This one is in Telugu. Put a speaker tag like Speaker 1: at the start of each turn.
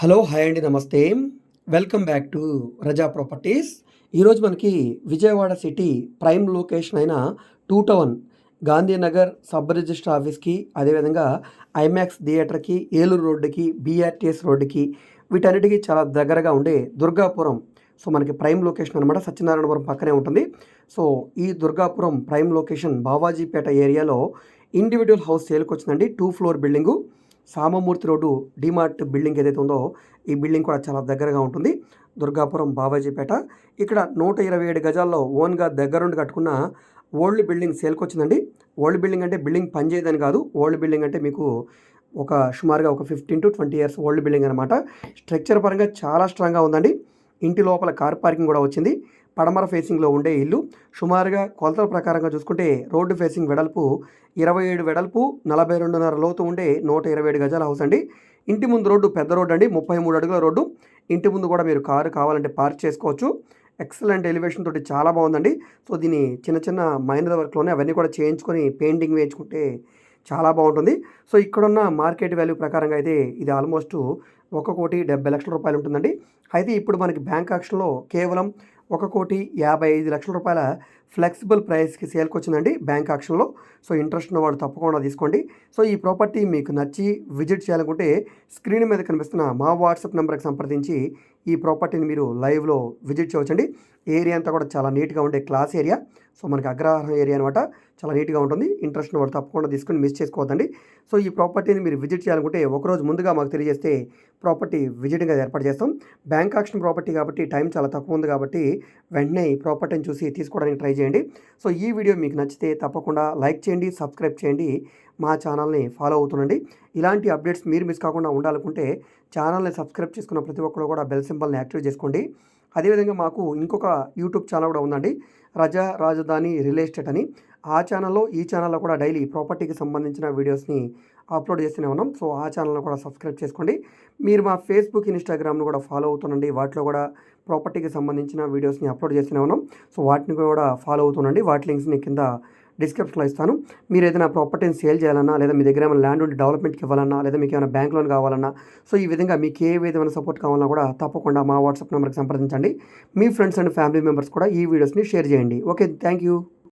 Speaker 1: హలో హాయ్ అండి నమస్తే. Welcome back to Raza properties. ఈరోజు మనకి విజయవాడ సిటీ ప్రైమ్ లొకేషన్ అయిన two town Gandhinagar sub register ఆఫీస్కి అదేవిధంగా ఐమాక్స్ థియేటర్కి ఏలూరు రోడ్డుకి బీఆర్టీఎస్ రోడ్డుకి వీటన్నిటికీ చాలా దగ్గరగా ఉండే దుర్గాపురం. సో మనకి ప్రైమ్ లొకేషన్ అనమాట సత్యనారాయణపురం పక్కనే ఉంటుంది. సో ఈ దుర్గాపురం ప్రైమ్ లొకేషన్ బావాజీపేట ఏరియాలో ఇండివిజువల్ హౌస్ సేల్కి వచ్చిందండి two floor building. Samamurthy road DMart building ఏదైతే ఉందో ఈ బిల్డింగ్ కూడా చాలా దగ్గరగా ఉంటుంది. దుర్గాపురం బాబాజీపేట ఇక్కడ నూట ఇరవై ఏడు గజాల్లో ఓన్గా దగ్గరుండి కట్టుకున్న ఓల్డ్ బిల్డింగ్ సేల్కి వచ్చిందండి. ఓల్డ్ బిల్డింగ్ అంటే బిల్డింగ్ పనిచేయదని కాదు. ఓల్డ్ బిల్డింగ్ అంటే మీకు ఒక సుమారుగా ఒక fifteen to twenty years old building అనమాట స్ట్రక్చర్ పరంగా చాలా స్ట్రాంగ్గా ఉందండి. ఇంటి లోపల కార్ పార్కింగ్ కూడా వచ్చింది. పడమర ఫేసింగ్లో ఉండే ఇల్లు. సుమారుగా కొలతల ప్రకారంగా చూసుకుంటే రోడ్డు ఫేసింగ్ వెడల్పు ఇరవై ఏడు వెడల్పు నలభై రెండున్నర లోతు ఉండే నూట ఇరవై ఏడు గజాల హౌస్ అండి. ఇంటి ముందు రోడ్డు పెద్ద రోడ్డు అండి ముప్పై మూడు అడుగుల రోడ్డు. ఇంటి ముందు కూడా మీరు కారు కావాలంటే పార్క్ చేసుకోవచ్చు. ఎక్సలెంట్ ఎలివేషన్ తోటి చాలా బాగుందండి. సో దీని చిన్న చిన్న మైనర్ వర్క్లోనే అవన్నీ కూడా చేయించుకొని పెయింటింగ్ వేయించుకుంటే చాలా బాగుంటుంది. సో ఇక్కడున్న మార్కెట్ వాల్యూ ప్రకారంగా అయితే ఇది ఆల్మోస్ట్ ఒక కోటి డెబ్బై లక్షల రూపాయలు ఉంటుందండి. అయితే ఇప్పుడు మనకి బ్యాంక్ ఆక్షన్లో కేవలం ఒక కోటి యాభై ఐదు లక్షల రూపాయల ఫ్లెక్సిబుల్ ప్రైస్కి సేల్కి వచ్చిందండి బ్యాంక్ ఆక్షన్లో. సో ఇంట్రెస్ట్ ఉన్న వాడు తప్పకుండా తీసుకోండి. సో ఈ ప్రాపర్టీ మీకు నచ్చి విజిట్ చేయాలనుకుంటే స్క్రీన్ మీద కనిపిస్తున్న మా వాట్సాప్ నెంబర్కి సంప్రదించి ఈ ప్రాపర్టీని మీరు లైవ్లో విజిట్ చేయవచ్చండి. ఏరియా అంతా కూడా చాలా నీట్గా ఉండే క్లాస్ ఏరియా. సో మనకి అగ్రహారం ఏరియా అనమాట చాలా నీట్గా ఉంటుంది. ఇంట్రెస్ట్ వాడు తప్పకుండా తీసుకుని మిస్ చేసుకోవద్దండి. సో ఈ ప్రాపర్టీని మీరు విజిట్ చేయాలనుకుంటే ఒకరోజు ముందుగా మాకు తెలియజేస్తే ప్రాపర్టీ విజిటింగ్ అది ఏర్పాటు చేస్తాం. బ్యాంక్ ఆక్షన్ ప్రాపర్టీ కాబట్టి టైం చాలా తక్కువ ఉంది కాబట్టి వెంటనే ఈ ప్రాపర్టీని చూసి తీసుకోవడానికి ట్రై చేయండి. సో ఈ వీడియో మీకు నచ్చితే తప్పకుండా లైక్ చేయండి సబ్స్క్రైబ్ చేయండి మా ఛానల్ని ఫాలో అవుతుండండి. ఇలాంటి అప్డేట్స్ మీరు మిస్ కాకుండా ఉండాలనుకుంటే ఛానల్ని సబ్స్క్రైబ్ చేసుకున్న ప్రతి ఒక్కరు కూడా బెల్ సింబల్ని యాక్టివేట్ చేసుకోండి. అదేవిధంగా మాకు ఇంకొక యూట్యూబ్ ఛానల్ కూడా ఉందండి. రజా రాజధాని రియల్ ఎస్టేట్ అని. ఆ ఛానల్లో ఈ ఛానల్లో కూడా డైలీ ప్రాపర్టీకి సంబంధించిన వీడియోస్ని అప్లోడ్ చేస్తూనే ఉన్నాం. సో ఆ ఛానల్ను కూడా సబ్స్క్రైబ్ చేసుకోండి. మీరు మా ఫేస్బుక్ ఇన్స్టాగ్రామ్ను కూడా ఫాలో అవుతుండండి. వాటిలో కూడా ప్రాపర్టీకి సంబంధించిన వీడియోస్ని అప్లోడ్ చేస్తూనే ఉన్నాం. సో వాటిని కూడా ఫాలో అవుతుండండి. వాటి లింక్స్ని కింద డిస్క్రిప్షన్లో ఇస్తాను. మీరు ఏదైనా ప్రాపర్టీని సేల్ చేయాలన్నా లేదా మీ దగ్గర ఏమైనా ల్యాండ్ ఉండి డెవలప్మెంట్కి ఇవ్వాలన్నా లేదా మీకు ఏమైనా బ్యాంక్ లోన్ కావాలన్నా సో ఈ విధంగా మీకు ఏ విధమైన సపోర్ట్ కావాలన్నా కూడా తప్పకుండా మా వాట్సాప్ నెంబర్కి సంప్రదించండి. మీ ఫ్రెండ్స్ అండ్ ఫ్యామిలీ మెంబర్స్ కూడా ఈ వీడియోస్ని షేర్ చేయండి. Okay thank you